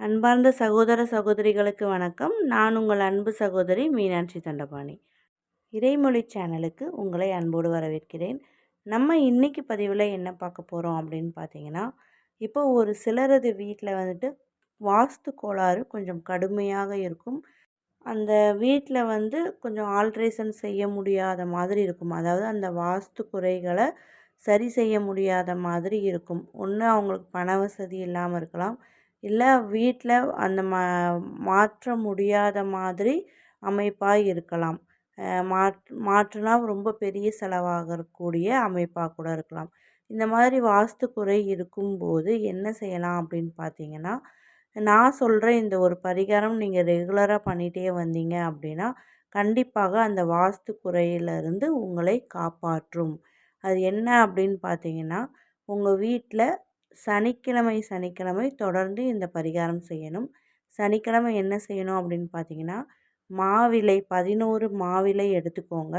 அன்பார்ந்த சகோதர சகோதரிகளுக்கு வணக்கம். நான் உங்கள் அன்பு சகோதரி மீனாட்சி தண்டபாணி. இறைமொழி சேனலுக்கு உங்களை அன்போடு வரவேற்கிறேன். நம்ம இன்றைக்கி பதிவில் என்ன பார்க்க போகிறோம் அப்படின்னு பார்த்தீங்கன்னா இப்போ ஒரு சிலரது வீட்டில் வந்துட்டு வாஸ்து கோளாறு கொஞ்சம் கடுமையாக இருக்கும். அந்த வீட்டில் வந்து கொஞ்சம் ஆல்ட்ரேஷன் செய்ய முடியாத மாதிரி இருக்கும். அதாவது அந்த வாஸ்து குறைகளை சரி செய்ய முடியாத மாதிரி இருக்கும். ஒன்று அவங்களுக்கு பண வசதி இல்லாமல் இருக்கலாம். இல்லை வீட்டில் அந்த மா மாற்ற முடியாத மாதிரி அமைப்பாக இருக்கலாம். மாற் மாற்றுனா ரொம்ப பெரிய செலவாகக்கூடிய அமைப்பாக கூட இருக்கலாம். இந்த மாதிரி வாஸ்து குறை இருக்கும்போது என்ன செய்யலாம் அப்படின்னு பார்த்தீங்கன்னா நான் சொல்கிற இந்த ஒரு பரிகாரம் நீங்கள் ரெகுலராக பண்ணிகிட்டே வந்தீங்க அப்படின்னா கண்டிப்பாக அந்த வாஸ்து குறையிலிருந்து உங்களை காப்பாற்றும். அது என்ன அப்படின்னு பார்த்தீங்கன்னா உங்கள் வீட்டில் சனிக்கிழமை சனிக்கிழமை தொடர்ந்து இந்த பரிகாரம் செய்யணும். சனிக்கிழமை என்ன செய்யணும் அப்படின்னு பார்த்தீங்கன்னா மாவிலை பதினோரு மாவிலை எடுத்துக்கோங்க.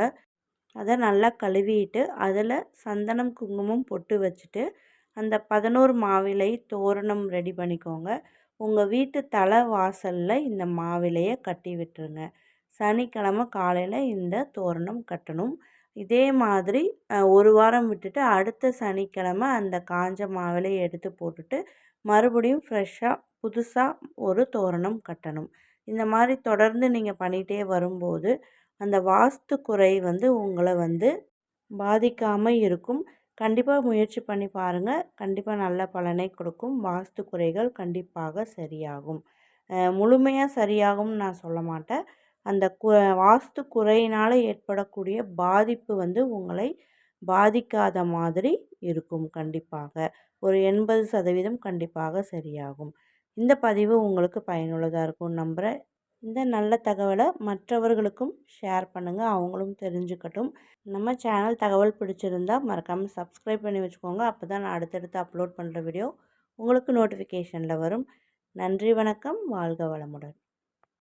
அதை நல்லா கழுவிட்டு அதில் சந்தனம் குங்குமம் பொட்டு வச்சுட்டு அந்த பதினோரு மாவிலை தோரணம் ரெடி பண்ணிக்கோங்க. உங்கள் வீட்டு தலை வாசலில் இந்த மாவிலையை கட்டி விட்டுருங்க. சனிக்கிழமை காலையில் இந்த தோரணம் கட்டணும். இதே மாதிரி ஒரு வாரம் விட்டுட்டு அடுத்த சனிக்கிழமை அந்த காஞ்ச மாவிலை எடுத்து போட்டுட்டு மறுபடியும் ஃப்ரெஷ்ஷாக புதுசாக ஒரு தோரணம் கட்டணும். இந்த மாதிரி தொடர்ந்து நீங்கள் பண்ணிகிட்டே வரும்போது அந்த வாஸ்து குறை வந்து உங்களை வந்து பாதிக்காமல் இருக்கும். கண்டிப்பாக முயற்சி பண்ணி பாருங்கள் கண்டிப்பாக நல்ல பலனை கொடுக்கும். வாஸ்து குறைகள் கண்டிப்பாக சரியாகும். முழுமையாக சரியாகும்னு நான் சொல்ல மாட்டேன். அந்த கு வாஸ்து குறையினால் ஏற்படக்கூடிய பாதிப்பு வந்து உங்களை பாதிக்காத மாதிரி இருக்கும் கண்டிப்பாக. ஒரு எண்பது சதவீதம் கண்டிப்பாக சரியாகும். இந்த பதிவு உங்களுக்கு பயனுள்ளதாக இருக்கும் நம்புகிறேன் இந்த நல்ல தகவலை மற்றவர்களுக்கும் ஷேர் பண்ணுங்கள் அவங்களும் தெரிஞ்சுக்கட்டும். நம்ம சேனல் தகவல் பிடிச்சிருந்தால் மறக்காமல் சப்ஸ்கிரைப் பண்ணி வச்சுக்கோங்க. அப்போ தான் நான் அடுத்தடுத்து அப்லோட் பண்ணுற வீடியோ உங்களுக்கு நோட்டிஃபிகேஷனில் வரும். நன்றி வணக்கம். வாழ்க வளமுடன்.